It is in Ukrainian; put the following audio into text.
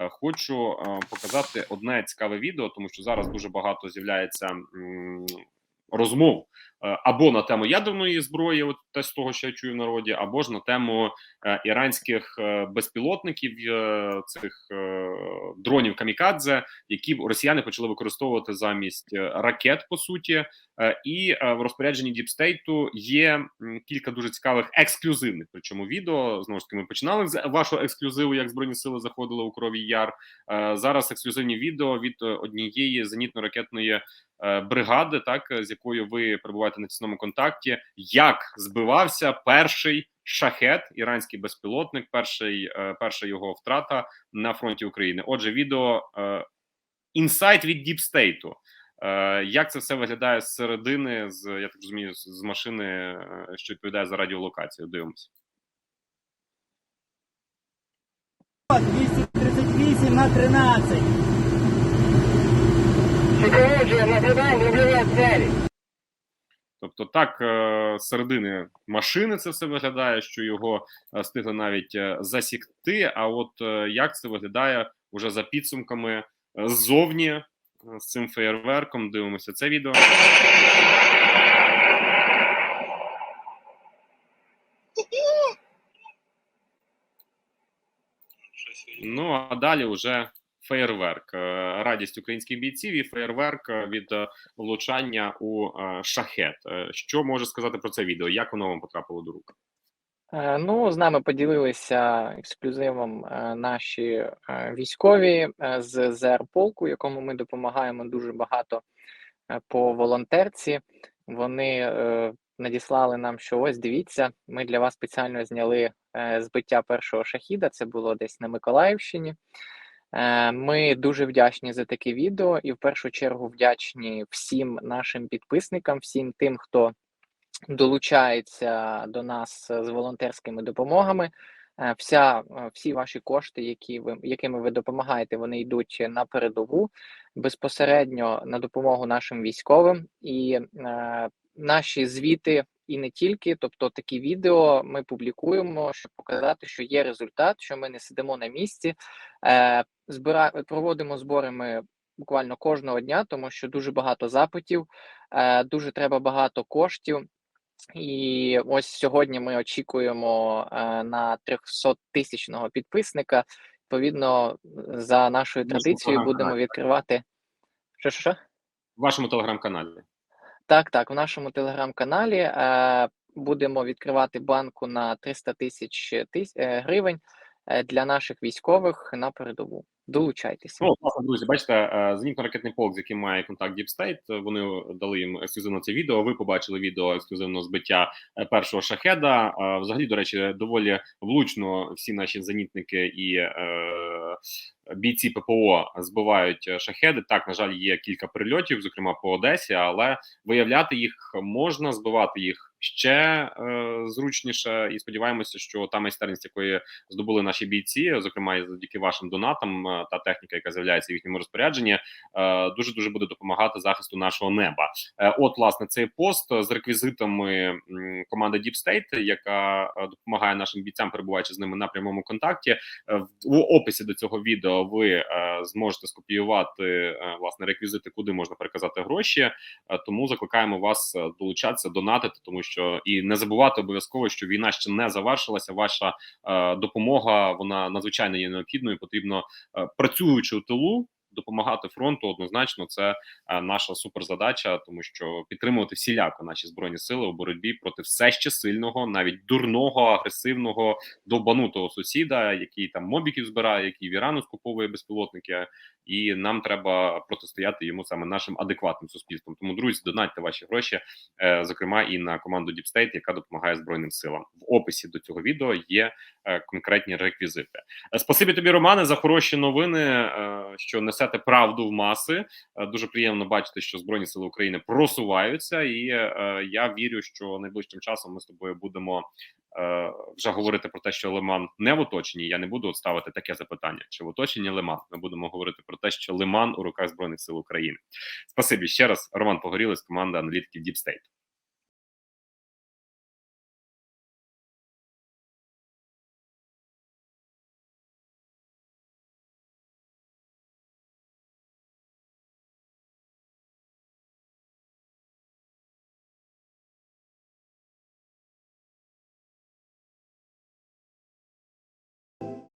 Е, Хочу е, показати одне цікаве відео, тому що зараз дуже багато з'являється розмов е, або на тему ядерної зброї, от те з того, що я чую в народі, або ж на тему е, іранських е, безпілотників цих дронів камікадзе, які росіяни почали використовувати замість ракет, по суті. І в розпорядженні Діпстейту є кілька дуже цікавих ексклюзивних. Причому відео знову ж таки ми починали з вашого ексклюзиву, як збройні сили заходили у крові яр. Зараз ексклюзивні відео від однієї зенітно-ракетної бригади, так е, з якою ви перебуваєте на тісному контакті, як збивався перший шахет, іранський безпілотник, перший е, перша його втрата на фронті України. Отже, відео е, інсайт від Діпстейту. Е, Як це все виглядає з середини, з я так розумію, з машини, е, що відповідає за радіолокацію? Дивимося. 238 на 13. Супроводжує наблюдаємо вуглеві цілі. Тобто, так е, з середини машини це все виглядає, що його е, встигли навіть е, засікти. А от як це виглядає уже за підсумками ззовні з цим феєрверком? Дивимося це відео. Ну а далі вже феєрверк. Е, Радість українських бійців і феєрверк е, від е, влучання у шахет. Що може сказати про це відео? Як воно вам потрапило до рук? Ну, з нами поділилися ексклюзивом наші військові з ЗР-полку, якому ми допомагаємо дуже багато по волонтерці. Вони надіслали нам, що ось дивіться, ми для вас спеціально зняли збиття першого шахіда. Це було десь на Миколаївщині. Е, Ми дуже вдячні за таке відео, і в першу чергу вдячні всім нашим підписникам, всім тим, хто долучається до нас з волонтерськими допомогами. Е, Вся е, всі ваші кошти, які ви якими ви допомагаєте, вони йдуть на передову безпосередньо на допомогу нашим військовим і е, наші звіти. І не тільки, тобто такі відео ми публікуємо, щоб показати, що є результат, що ми не сидимо на місці. Е, збира... Проводимо збори ми буквально кожного дня, тому що дуже багато запитів, е, дуже треба багато коштів. І ось сьогодні ми очікуємо е, на 300 тисячного підписника. Відповідно, за нашою традицією будемо відкривати. Що, що, що? В вашому телеграм-каналі. Так, так, в нашому телеграм-каналі е, будемо відкривати банку на 300 тисяч тис- е, гривень е, для наших військових на передову. Долучайтеся. Ну, власне, друзі, бачите, е, зенітно-ракетний полк, з яким має контакт Діпстейт, вони дали їм ексклюзивно це відео. Ви побачили відео ексклюзивного збиття е, першого шахеда. Е, Взагалі, до речі, доволі влучно всі наші зенітники і е, бійці ППО збивають е, шахеди. Так, на жаль, є кілька прильотів, зокрема по Одесі, але виявляти їх можна, збивати їх ще е, зручніше. І сподіваємося, що та майстерність, якої здобули наші бійці, зокрема і завдяки вашим донатам, е, та техніка, яка з'являється в їхньому розпорядженні, дуже дуже буде допомагати захисту нашого неба. Е, От, власне, цей пост з реквізитами команди Deep State, яка допомагає нашим бійцям, перебуваючи з ними на прямому контакті. В описі до цього відео ви зможете скопіювати власне реквізити, куди можна переказати гроші. Тому закликаємо вас долучатися, донатити, тому що і не забувати обов'язково, що війна ще не завершилася. Ваша е, допомога вона надзвичайно є необхідною. Потрібно е, працюючи у тилу. Допомагати фронту однозначно це е, наша суперзадача, тому що підтримувати всіляко наші збройні сили у боротьбі проти все ще сильного, навіть дурного, агресивного, довбанутого сусіда, який там мобіків збирає, який в Ірану скуповує безпілотники, і нам треба протистояти йому саме нашим адекватним суспільством. Тому друзі, донатьте ваші гроші, е, зокрема і на команду State, яка допомагає збройним силам. Описі до цього відео є е, конкретні реквізити. Е, Спасибі тобі, Романе, за хороші новини, е, що несете правду в маси. Дуже приємно бачити, що Збройні Сили України просуваються, і я вірю, що найближчим часом ми з тобою будемо вже говорити про те, що Лиман не в оточенні. Я не буду ставити таке запитання: чи в оточенні Лиман? Ми будемо говорити про те, що Лиман у руках Збройних сил України. Спасибі ще раз, Роман Погорілець, команда аналітиків State.